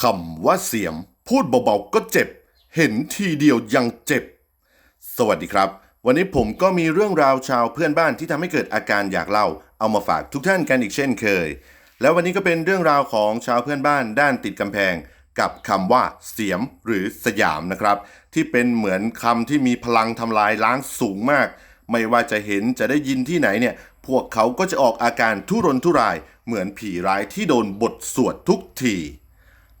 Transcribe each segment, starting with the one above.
คำว่าเสียม พูดเบาๆก็เจ็บ เห็นทีเดียวยังเจ็บ สวัสดีครับ วันนี้ผมก็มีเรื่องราวชาวเพื่อนบ้านที่ทำให้เกิดอาการอยากเล่า เอามาฝากทุกท่านกันอีกเช่นเคย แล้ววันนี้ก็เป็นเรื่องราวของชาวเพื่อนบ้านด้านติดกำแพง กับคำว่าเสียมหรือสยามนะครับ ที่เป็นเหมือนคำที่มีพลังทำลายล้างสูงมาก ไม่ว่าจะเห็นจะได้ยินที่ไหนเนี่ย พวกเขาก็จะออกอาการทุรนทุราย เหมือนผีร้ายที่โดนบทสวดทุกที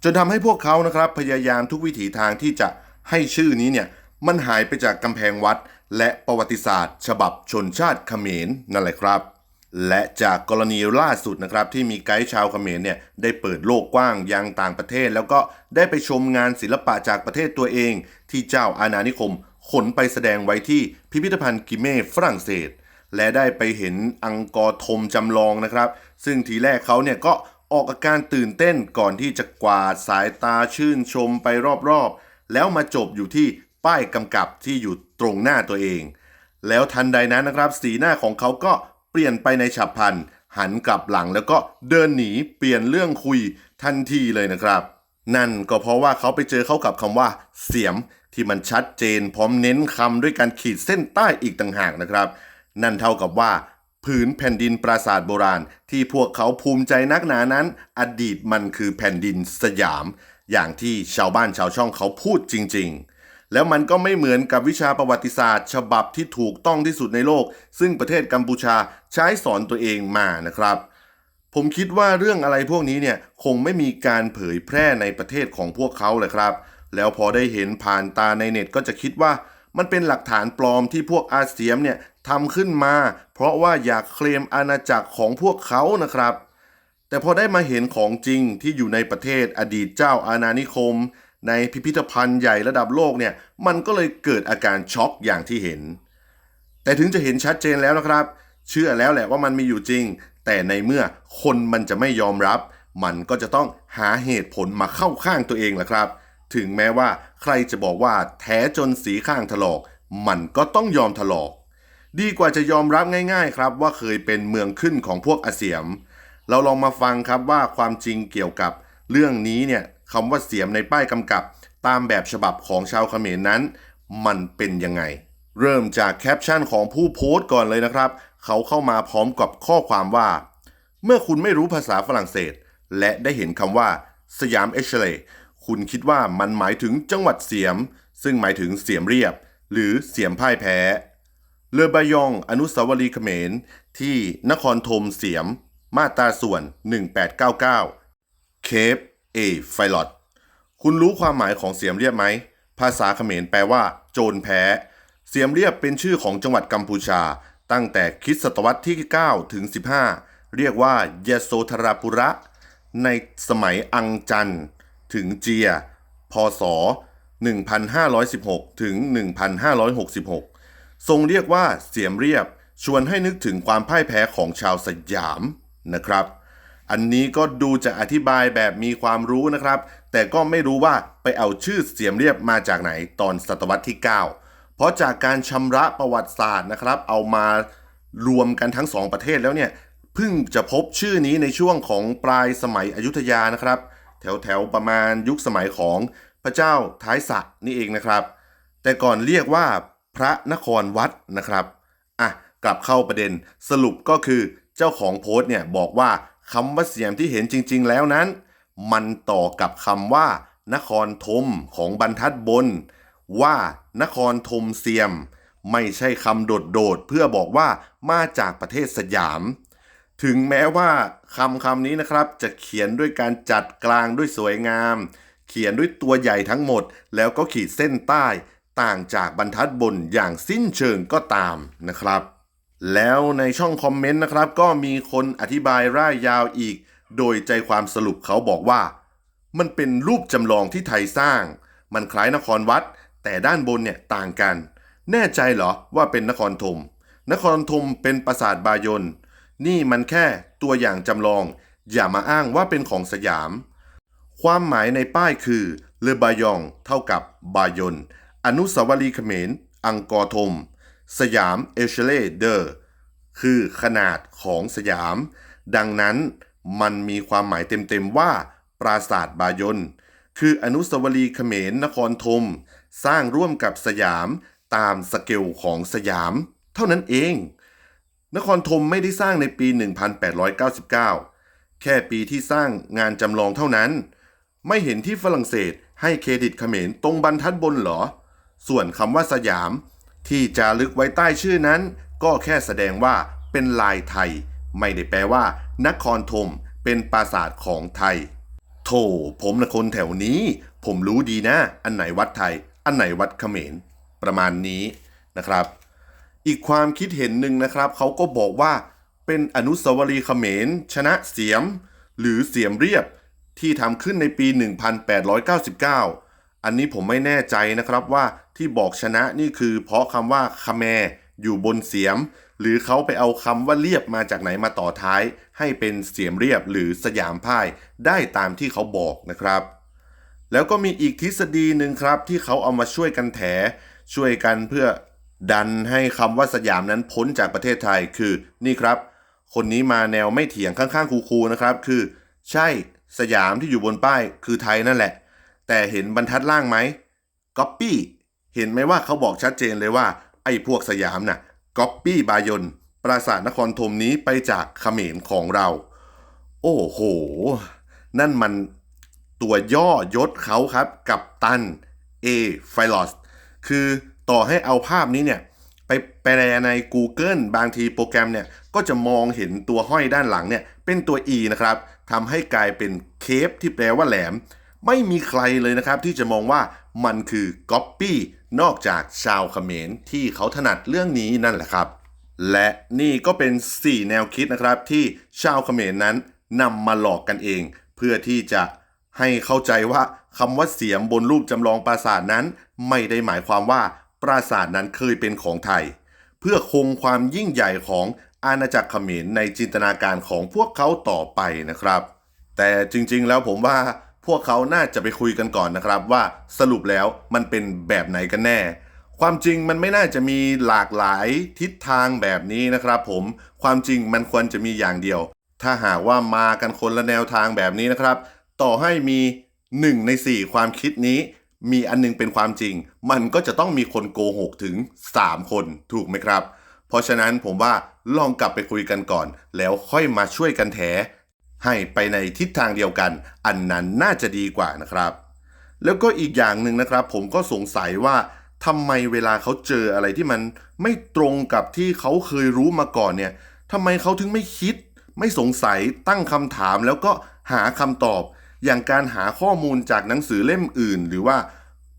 จนทำให้พวกเขานะครับพยายามทุกวิถีทางที่จะให้ชื่อนี้เนี่ยมันหายไปจากกำแพงวัด และประวัติศาสตร์ ฉบับชนชาติเขมรนั่นแหละครับ และจากกรณีล่าสุดนะครับที่มีไกด์ชาวเขมรเนี่ยได้เปิดโลกกว้างยังต่างประเทศ แล้วก็ได้ไปชมงานศิลปะจากประเทศตัวเอง ที่เจ้าอาณานิคมขนไปแสดงไว้ที่พิพิธภัณฑ์กิเม่ฝรั่งเศสและได้ไปเห็นอังกอร์ธมจำลองนะครับ ซึ่งทีแรกเขาเนี่ยก็ ออกอาการตื่นเต้นก่อนที่จะกวาดสายตาชื่นชมไปรอบๆ แล้วมาจบอยู่ที่ป้ายกำกับที่อยู่ตรงหน้าตัวเอง แล้วทันใดนั้นนะครับ สีหน้าของเขาก็เปลี่ยนไปในฉับพลัน หันกลับหลังแล้วก็เดินหนีเปลี่ยนเรื่องคุยทันทีเลยนะครับ นั่นก็เพราะว่าเขาไปเจอเข้ากับคำว่า เสียมที่มันชัดเจนพร้อมเน้นคำด้วยการขีดเส้นใต้อีกต่างหากนะครับ นั่นเท่ากับว่า ผืนแผ่นดินปราสาทโบราณ ที่พวกเขาภูมิใจนักหนานั้น อดีตมันคือแผ่นดินสยาม อย่างที่ชาวบ้านชาวช่องเขาพูดจริง ๆ แล้วมันก็ไม่เหมือนกับวิชาประวัติศาสตร์ ฉบับที่ถูกต้องที่สุดในโลก ซึ่งประเทศกัมพูชาใช้สอนตัวเองมานะครับ ผมคิดว่าเรื่องอะไรพวกนี้เนี่ยคงไม่มีการเผยแพร่ในประเทศของพวกเขาเลยครับ แล้วพอได้เห็นผ่านตาในเน็ตก็จะคิดว่า มันเป็นหลักฐานปลอมที่พวกอาเซียมเนี่ยทำขึ้นมา เพราะว่าอยากเคลมอาณาจักรของพวกเขานะครับ แต่พอได้มาเห็นของจริงที่อยู่ในประเทศอดีตเจ้าอาณานิคม ในพิพิธภัณฑ์ใหญ่ระดับโลกเนี่ยมันก็เลยเกิดอาการช็อกอย่างที่เห็น แต่ถึงจะเห็นชัดเจนแล้วนะครับ เชื่อแล้วแหละว่ามันมีอยู่จริง แต่ในเมื่อคนมันจะไม่ยอมรับ มันก็จะต้องหาเหตุผลมาเข้าข้างตัวเองแหละครับ ถึงแม้ว่าใครจะบอกว่าแท้จนสีข้างถลอก มันก็ต้องยอมถลอก ดีกว่าจะยอมรับง่าย ๆ ครับว่าเคยเป็นเมืองขึ้นของพวกอาเสียม เราลองมาฟังครับว่าความจริงเกี่ยวกับ เรื่องนี้เนี่ยคำว่าเสียมในป้ายกำกับ ตามแบบฉบับของชาวเขมรนั้น มันเป็นยังไง เริ่มจากแคปชั่นของผู้โพสต์ก่อนเลยนะครับ เขาเข้ามาพร้อมกับข้อความว่า เมื่อคุณไม่รู้ภาษาฝรั่งเศส และได้เห็นคำว่าสยามเอชเล คุณคิดว่ามันหมายถึงจังหวัดเสียม ซึ่งหมายถึงเสียมเรียบ หรือเสียมพ่ายแพ้ เลอบายองอนุสาวรีย์เขมร ที่นครธมเสียม มาตราส่วน 1899 เคปเอไฟลอตคุณรู้ความหมายของเสียมเรียบไหม ภาษาเขมรแปลว่า โจรแพ้ เสียมเรียบเป็นชื่อของจังหวัดกัมพูชา ตั้งแต่คริสตศตวรรษที่ 9 ถึง 15 เรียกว่าเยโสธราปุระ ในสมัยอังจัน ถึงเจีย พศ 1516 ถึง 1566 ทรงเรียกว่าเสียมเรียบชวนให้นึกถึงความพ่ายแพ้ของชาวสยามนะครับ อันนี้ก็ดูจะอธิบายแบบมีความรู้นะครับ แต่ก็ไม่รู้ว่าไปเอาชื่อเสียมเรียบมาจากไหนตอนศตวรรษที่ 9 เพราะจากการชำระประวัติศาสตร์นะครับ เอามารวมกันทั้งสองประเทศแล้วเนี่ยเพิ่งจะพบชื่อนี้ในช่วงของปลายสมัยอยุธยานะครับ แถวแถวประมาณยุคสมัยของพระเจ้าท้ายสระนี่เองนะครับ แต่ก่อนเรียกว่าพระนครวัดนะครับอะกลับเข้าประเด็นสรุปก็คือเจ้าของโพสต์เนี่ยบอกว่าคำว่าเสียมที่เห็นจริง ๆ แล้วนั้น มันต่อกับคำว่า นครธมของบรรทัดบน ว่านครธมเสียม ไม่ใช่คำโดดๆเพื่อบอกว่ามาจากประเทศสยาม ถึงแม้ว่าคำคำนี้นะครับ จะเขียนด้วยการจัดกลางด้วยสวยงาม เขียนด้วยตัวใหญ่ทั้งหมด แล้วก็ขีดเส้นใต้ต่างจากบรรทัดบนอย่างสิ้นเชิงก็ตามนะครับ แล้วในช่องคอมเมนต์นะครับ ก็มีคนอธิบายร่ายยาวอีก โดยใจความสรุปเขาบอกว่า มันเป็นรูปจำลองที่ไทยสร้าง มันคล้ายนครวัด แต่ด้านบนเนี่ยต่างกัน แน่ใจเหรอว่าเป็นนครธมนครธมเป็นปราสาทบายน นี่มันแค่ตัวอย่างจำลอง อย่ามาอ้างว่าเป็นของสยาม ความหมายในป้ายคือเลบายอง เท่ากับบายนอนุสาวรีย์เขมร อังกอร์ธม สยามเอเชเลเดอร์คือขนาดของสยาม ดังนั้นมันมีความหมายเต็มๆว่า ปราสาทบายนคืออนุสาวรีย์เขมรนครธม สร้างร่วมกับสยามตามสเกลของสยาม เท่านั้นเอง นครธมไม่ได้สร้างในปี 1899 แค่ปีที่สร้างงานจำลองเท่านั้น ไม่เห็นที่ฝรั่งเศสให้เครดิตเขมรตรงบรรทัดบนหรอ ส่วนคำว่าสยาม ที่จารึกไว้ใต้ชื่อนั้น ก็แค่แสดงว่าเป็นลายไทย ไม่ได้แปลว่า นครธมเป็นปราสาทของไทย โถผมนะคนแถวนี้ ผมรู้ดีนะ อันไหนวัดไทย อันไหนวัดเขมร ประมาณนี้นะครับ อีกความคิดเห็นหนึ่งนะครับ เขาก็บอกว่าเป็นอนุสาวรีย์เขมร ชนะเสียม หรือเสียมเรียบที่ทำขึ้นในปี 1899 อันนี้ผมไม่แน่ใจนะครับว่าที่บอกชนะนี่คือเพราะคำว่าคแมอยู่บนเสียม หรือเขาไปเอาคำว่าเรียบมาจากไหนมาต่อท้าย ให้เป็นเสียมเรียบหรือสยามพ่ายได้ตามที่เขาบอกนะครับ แล้วก็มีอีกทฤษฎีหนึ่งครับที่เขาเอามาช่วยกันแถ ช่วยกันเพื่อ ดันให้คำว่าสยามนั้นพ้นจากประเทศไทยคือนี่ครับ คนนี้มาแนวไม่เถียงข้างๆคูๆนะครับ คือ ใช่สยามที่อยู่บนป้ายคือไทยนั่นแหละ แต่เห็นบรรทัดล่างไหมก๊อปปี้เห็นไหมว่าเขาบอกชัดเจนเลยว่า ไอ้พวกสยามน่ะก๊อปปี้บายนปราสาทนครธมนี้ไปจากเขมรของเรา โอ้โห นั่นมันตัวย่อยศเขาครับ กับตัน A f i l o s คือ ต่อให้เอาภาพนี้เนี่ยไปแปลใน Google บางทีโปรแกรมเนี่ยก็จะมองเห็นตัวห้อยด้านหลังเนี่ยเป็นตัว E นะครับทำให้กลายเป็นเคปที่แปลว่าแหลม ไม่มีใครเลยนะครับที่จะมองว่ามันคือ Copy นอกจากชาวเขมรที่เขาถนัดเรื่องนี้นั่นแหละครับ และนี่ก็เป็น 4 แนวคิดนะครับที่ชาวเขมรนั้นนำมาหลอกกันเอง เพื่อที่จะให้เข้าใจว่าคำว่าเสียมบนรูปจำลองปราสาทนั้น ไม่ได้หมายความว่า ปราสาทนั้นเคยเป็นของไทย เพื่อคงความยิ่งใหญ่ของอาณาจักรเขมรในจินตนาการของพวกเขาต่อไปนะครับ แต่จริงๆแล้วผมว่าพวกเขาน่าจะไปคุยกันก่อนนะครับ ว่าสรุปแล้วมันเป็นแบบไหนกันแน่ ความจริงมันไม่น่าจะมีหลากหลายทิศทางแบบนี้นะครับผมความจริงมันควรจะมีอย่างเดียว ถ้าหากว่ามากันคนละแนวทางแบบนี้นะครับ ต่อให้มี 1 ใน 4 ความคิดนี้ มีอันหนึงเป็นความจริง มันก็จะต้องมีคนโกหกถึง 3 คนถูกไหมครับ เพราะฉะนั้นผมว่าลองกลับไปคุยกันก่อน แล้วค่อยมาช่วยกันแถ ให้ไปในทิศทางเดียวกัน อันนั้นน่าจะดีกว่านะครับ แล้วก็อีกอย่างหนึ่งนะครับ ผมก็สงสัยว่าทำไมเวลาเขาเจออะไรที่มันไม่ตรงกับที่เขาเคยรู้มาก่อนเนี่ยทำไมเขาถึงไม่คิด ไม่สงสัยตั้งคำถามแล้วก็หาคำตอบ อย่างการหาข้อมูลจากหนังสือเล่มอื่น หรือว่า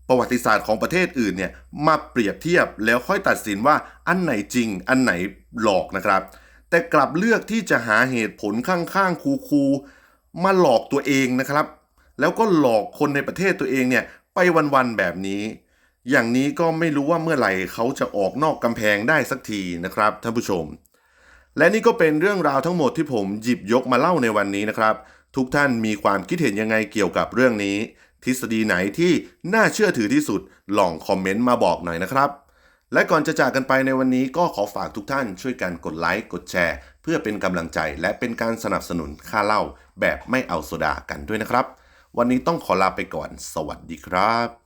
ประวัติศาสตร์ของประเทศอื่นเนี่ยมาเปรียบเทียบแล้วค่อยตัดสินว่าอันไหนจริง อันไหนหลอกนะครับ แต่กลับเลือกที่จะหาเหตุผลข้างๆคูๆมาหลอกตัวเองนะครับ แล้วก็หลอกคนในประเทศตัวเองเนี่ยไปวันๆแบบนี้ อย่างนี้ก็ไม่รู้ว่าเมื่อไหร่เขาจะออกนอกกำแพงได้สักทีนะครับท่านผู้ชม และนี่ก็เป็นเรื่องราวทั้งหมดที่ผมหยิบยกมาเล่าในวันนี้นะครับ ทุกท่านมีความคิดเห็นยังไงเกี่ยวกับเรื่องนี้ ทฤษฎีไหนที่น่าเชื่อถือที่สุด ลองคอมเมนต์มาบอกหน่อยนะครับ และก่อนจะจากกันไปในวันนี้ก็ขอฝากทุกท่านช่วยกันกดไลค์กดแชร์ เพื่อเป็นกำลังใจและเป็นการสนับสนุนค่าเล่าแบบไม่เอาโซดากันด้วยนะครับ วันนี้ต้องขอลาไปก่อน สวัสดีครับ